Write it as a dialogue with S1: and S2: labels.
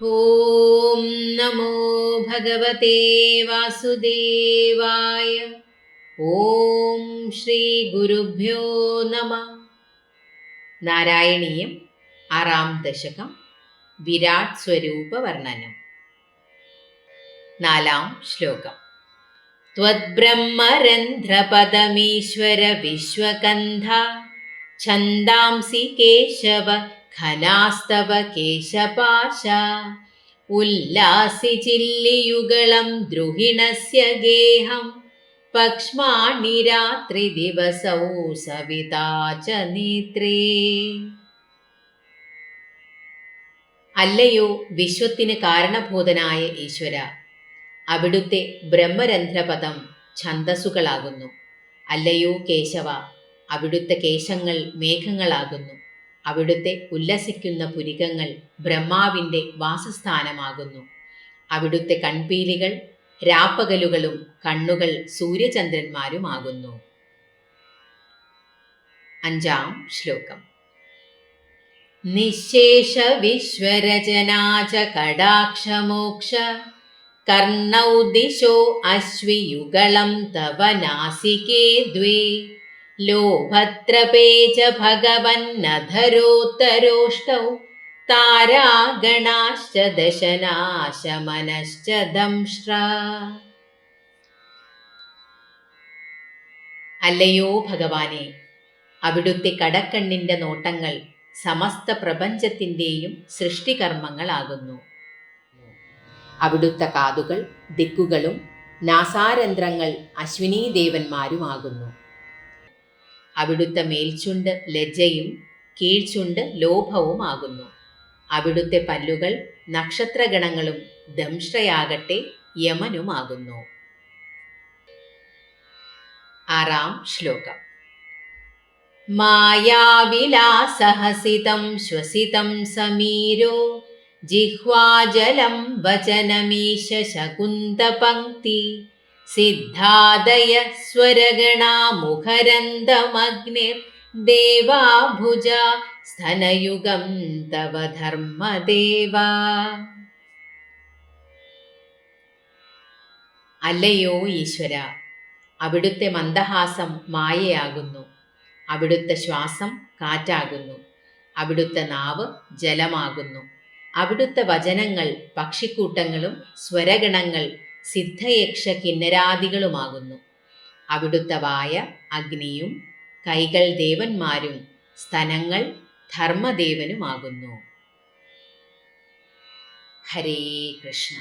S1: ॐ नमो भगवते वासुदेवाय ॐ ശ്രീഗുരുഭ്യോ നമ നാരായണീയം ആറാം ദശകം വിരാട് സ്വരൂപ വർണ്ണനം നാലാം ശ്ലോകം त्वद्ब्रह्मरन्ध्रपदमीश्वर विश्वकन्ध छन्दांसि केशव ഖനാസ്തവ കേശപാശ. ഉല്ലാസി ചില്ലിയുഗളം ദ്രുഹിണസ്യ ഗേഹം. പക്ഷ്മാണി രാത്രി ദിവസൗ സവിതാ ച നേത്രേ. അല്ലയോ വിശ്വത്തിന് കാരണഭൂതനായ ഈശ്വര അവിടുത്തെ ബ്രഹ്മരന്ധ്രപദം ഛന്ദസ്സുകളാകുന്നു അല്ലയോ കേശവ അവിടുത്തെ കേശങ്ങൾ മേഘങ്ങളാകുന്നു. അവിടുത്തെ ഉല്ലസിക്കുന്ന പുരികങ്ങൾ ബ്രഹ്മാവിന്റെ വാസസ്ഥാനമാകുന്നു. അവിടുത്തെ കൺപീലികൾ രാപ്പകലുകളും കണ്ണുകൾ സൂര്യചന്ദ്രന്മാരുമാകുന്നു. അഞ്ചാം ശ്ലോകം. നിശേഷ വിശ്വരചനാച കടാക്ഷമോക്ഷ കർണൗ ദിശോ അശ്വിയുഗളം തവ നാസികേ ദ്വേ ലോഭത്രപേച भगवन्नधरोत्तरोष्टौ तारागणाश्च दशनाशमनश्च ദംഷ്ട്ര അല്ലയോ ഭഗവാനെ അവിടുത്തെ കടക്കണ്ണിന്റെ നോട്ടങ്ങൾ സമസ്ത പ്രപഞ്ചത്തിന്റെയും സൃഷ്ടികർമ്മങ്ങളാകുന്നു. അവിടുത്തെ കാതുകൾ ദിക്കുകളും നാസാരന്ധ്രങ്ങൾ അശ്വിനീ ദേവന്മാരുമാകുന്നു അവിടുത്തെ മേൽചുണ്ട് ലജ്ജയും കീഴ്ചുണ്ട് ലോഭവുമാകുന്നു. അവിടുത്തെ പല്ലുകൾ നക്ഷത്രഗണങ്ങളും ദംഷ്ട്രയാകട്ടെ യമനുമാകുന്നു. ആറാം ശ്ലോകം. മായാവിലാസഹസിതം ശ്വസിതം സമീരോ വചനമീശ ശകുന്തപങ്ക്തി സിദ്ധാദയ സ്വരഗണാമുഖരന്തമഗ്നിർദേവാഭുജ സ്തനയുഗം തവ ധർമ്മദേവ. അല്ലയോ ഈശ്വര അവിടുത്തെ മന്ദഹാസം മായയാകുന്നു. അവിടുത്തെ ശ്വാസം കാറ്റാകുന്നു. അവിടുത്തെ നാവ് ജലമാകുന്നു. അവിടുത്തെ വചനങ്ങൾ പക്ഷിക്കൂട്ടങ്ങളും സ്വരഗണങ്ങൾ സിദ്ധയക്ഷ കിന്നരാദികളുമാകുന്നു അവിടുത്തെ വായ അഗ്നിയും കൈകൾ ദേവന്മാരും സ്തനങ്ങൾ ധർമ്മദേവനുമാകുന്നു. ഹരേ കൃഷ്ണ.